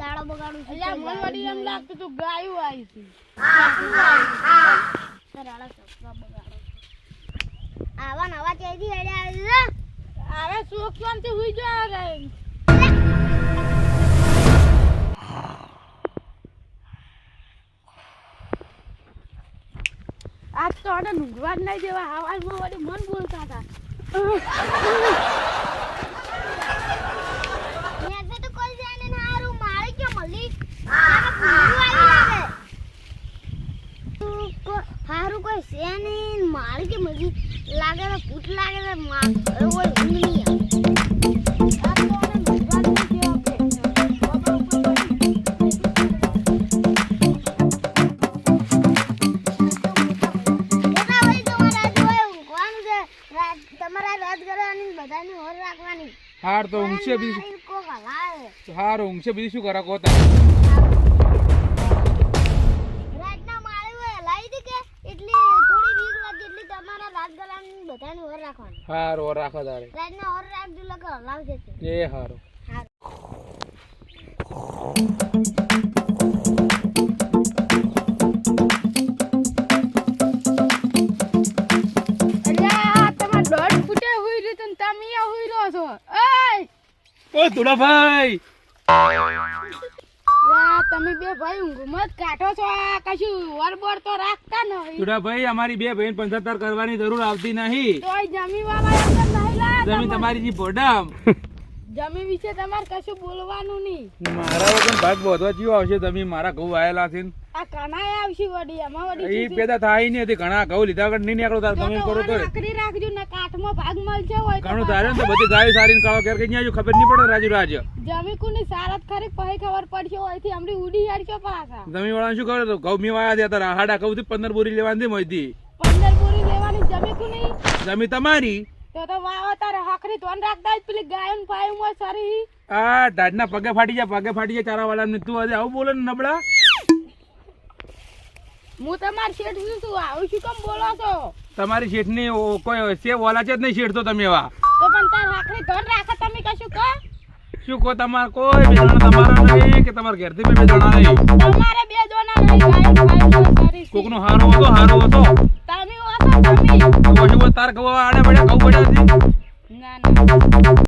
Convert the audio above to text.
દાડો બગાડું છું અલ્યા મને વળી એમ લાગતું તું ગાયું આવી છે. આવા નવા ચેદી હેડે આવી છે? આરે શોખ કેમ તે હુઈ જા રે. આજ તો આને ઊંઘવા જ નહીં દેવા આવાજમાં વળી મન બોલતા હતા. ભાઈ તમારે કે મજી લાગે તો રાત લાગે તો રાત કરવાની બધાની હોર તો ઊંઘશે બીજું. મારી હાર ઊંઘશે બીજું શું કરા કોતા બધાની હોર રાખવાની. હાર ઓર રાખો તારે. રાતના રાખજો. એ હારો. અરે આ તમાર દોઢ ફૂટે હુઈ રહ્યું તું ને તમે અહીંયા હુઈ રહ્યો છો. એય! ઓ તુડાભાઈ યા, તમે બે ભાઈ ઊંઘમાં કાઢો છો આ કશું વરબોર તો રાખતા નહીં. ભાઈ અમારી બે બહેન પંચોતેર કરવાની જરૂર આવતી નહીં. તોય જમી વાળા તમારે. જી પોડામ જમી વિશે તમારે કશું બોલવાનું નહીં. મારા વગર ભાગ બોધવા જીવ આવશે તમે મારા ઘઉં આયેલા છે આ કણાય આવશે વડી એમાં વડી ઈ પેદા થાય નહીં હતી ઘણા ઘઉં લીધા વગર નહીં નીકળો તાર તો તમે તો કરો તો રાખડી રાખજો ને કાઠમાં ભાગ મળશે હોય ઘણું તારે તો બધી ગાય સારી ને કાળો કેર આવજો ખબર નહીં પડે રાજુ રાજ. જમી કુની સારત ખરી પહે ખબર પડશે હોયથી હમણાં ઉડી હેડશો પાછા. જમી વાળા શું કરો ઘઉં મી વાયા હતા તારા હાડા ઘઉં થી પંદર બોરી લેવાની મોયથી. પંદર પૂરી લેવાની જમી કુની? જમી તમારી? તો તો વાવો તારે હકરી ધોન રાખતા જ પેલી ગાયન પાયું હોય સરી આ ઢાઢના પગે ફાટી જાય પગે ફાટી જાય ચારા વાળા તું આજે આવું બોલે ને નબળા હું તમાર શેઠ છું શું આવું શું કેમ બોલો છો તમારી શેઠની ઓ- કોઈ છે ઓલા છે જ નહીં શેઠ તો તમે એવા તો પણ તાર હકરી ધોન રાખે તમે કશું કહો શું કહો તમારે કોઈ બેદાણા તમારા નહીં કે તમારા ઘેરથી બી નહીં તમારે બે નહીં કોકનો હારો હતો હારો હતો તાર કહું આડે પડ્યા કહું પડ્યા ના ના.